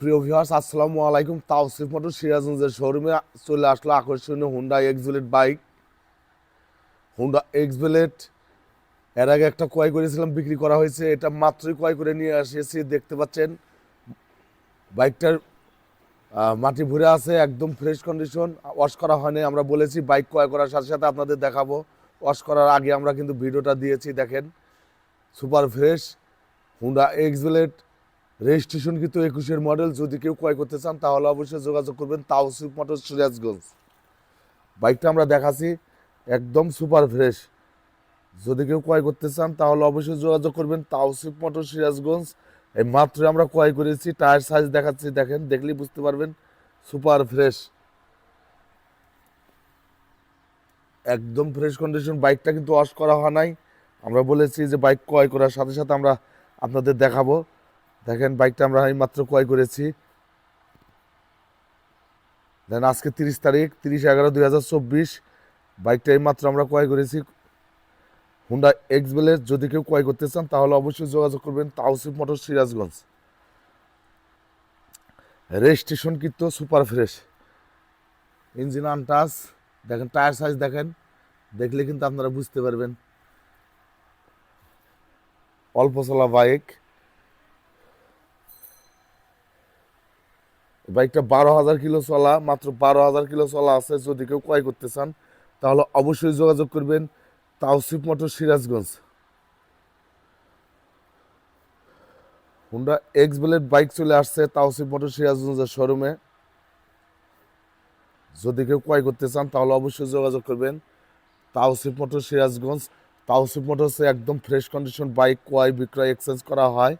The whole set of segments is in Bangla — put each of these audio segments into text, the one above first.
প্রিয় ভিউয়ার্স আসসালামু আলাইকুম। তাওসিফ মোটর সিরাজগঞ্জের শোরুমে চলে আসলো আকর্ষণীয় Honda Xblade bike Honda Xblade এর আগে একটা ক্রয় করেছিলাম, বিক্রি করা হয়েছে। এটা মাত্রই ক্রয় করে নিয়ে আসিয়েছি দেখতে পাচ্ছেন। বাইকটার মাটি ভরে আছে, একদম ফ্রেশ কন্ডিশন ওয়াশ করা হয়নি, আমরা বলেছি বাইক ক্রয় করার সাথে সাথে আপনাদের দেখাবো। ওয়াশ করার আগে আমরা কিন্তু ভিডিওটা দিয়েছি, দেখেন। Super fresh Honda Xblade registration কিন্তু একুশের মডেল যদি কেউ ক্রয় করতে চান, তাহলে অবশ্যই যোগাযোগ করবেন তাওসিফ মোটর সিরাজগঞ্জ। বাইকটা আমরা দেখাচ্ছি, একদম সুপার ফ্রেশ যদি কেউ ক্রয় করতে চান, তাহলে অবশ্যই যোগাযোগ করবেন তাওসিফ মোটর সিরাজগঞ্জ। এই মাত্র আমরা ক্রয় করেছি, টায়ার সাইজ দেখাচ্ছি, দেখেন, দেখলেই বুঝতে পারবেন সুপার ফ্রেশ একদম ফ্রেশ কন্ডিশন বাইকটা কিন্তু ওয়াশ করা হয় নাই। আমরা বলেছি যে বাইক ক্রয় করার সাথে সাথে আমরা আপনাদের দেখাবো। দেখেন বাইকটা আমরা এই মাত্র ক্রয় করেছি। দেন আজকে তিরিশ তারিখ, তিরিশ এগারো দুই হাজার চব্বিশ, বাইকটা এই মাত্র আমরা ক্রয় করেছি। হুন্ডা এক্সবেলের যদি কেউ ক্রয় করতে চান, তাহলে অবশ্যই যোগাযোগ করবেন তাওসিফ মোটর সিরাজগঞ্জ। রেজিস্ট্রেশন কিন্তু সুপার ফ্রেশ। ইঞ্জিন আনটাচ, দেখেন টায়ার সাইজ দেখেন, দেখলে কিন্তু আপনারা বুঝতে পারবেন। অল্প চলা বাইক। বাইকটা বারো হাজার কিলো চলা, মাত্র বারো হাজার কিলো চলা আছে, যদি কেউ ক্রয় করতে চান, তাহলে অবশ্যই যোগাযোগ করবেন Tawsif motor Sirajganj. Honda X blade bike চলে আসছে তাওসিফ মোটর সিরাজগঞ্জের শোরুমে যদি কেউ ক্রয় করতে চান, তাহলে অবশ্যই যোগাযোগ করবেন তাওসিফ মোটর সিরাজগঞ্জ। তাওসিফ মোটরসে একদম ফ্রেশ কন্ডিশন বাইক ক্রয়, বিক্রয় এক্সচেঞ্জ করা হয়।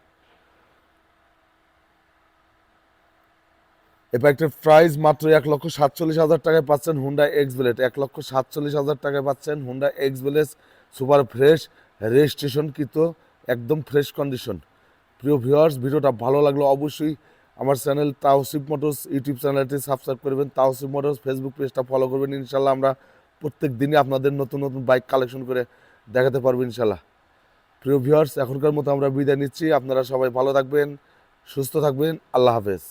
বাইকটার প্রাইস মাত্র এক লক্ষ সাতচল্লিশ হাজার টাকায় পাচ্ছেন হুন্ডা এক্স ব্লেড এক লক্ষ সাতচল্লিশ হাজার টাকায় পাচ্ছেন Honda X blade super fresh registration কিন্তু একদম ফ্রেশ কন্ডিশন প্রিয় ভিউয়ার্স ভিডিওটা ভালো লাগল অবশ্যই আমার চ্যানেল তাওসিফ মোটরস ইউটিউব চ্যানেলটি সাবস্ক্রাইব করবেন। তাওসিফ মোটরস ফেসবুক পেজটা ফলো করবেন। ইনশাল্লাহ আমরা প্রত্যেক দিনই আপনাদের নতুন নতুন বাইক কালেকশন করে দেখাতে পারব ইনশাল্লাহ। প্রিয় ভিউয়ার্স এখনকার মতো আমরা বিদায় নিচ্ছি। আপনারা সবাই ভালো থাকবেন, সুস্থ থাকবেন। আল্লাহ হাফেজ।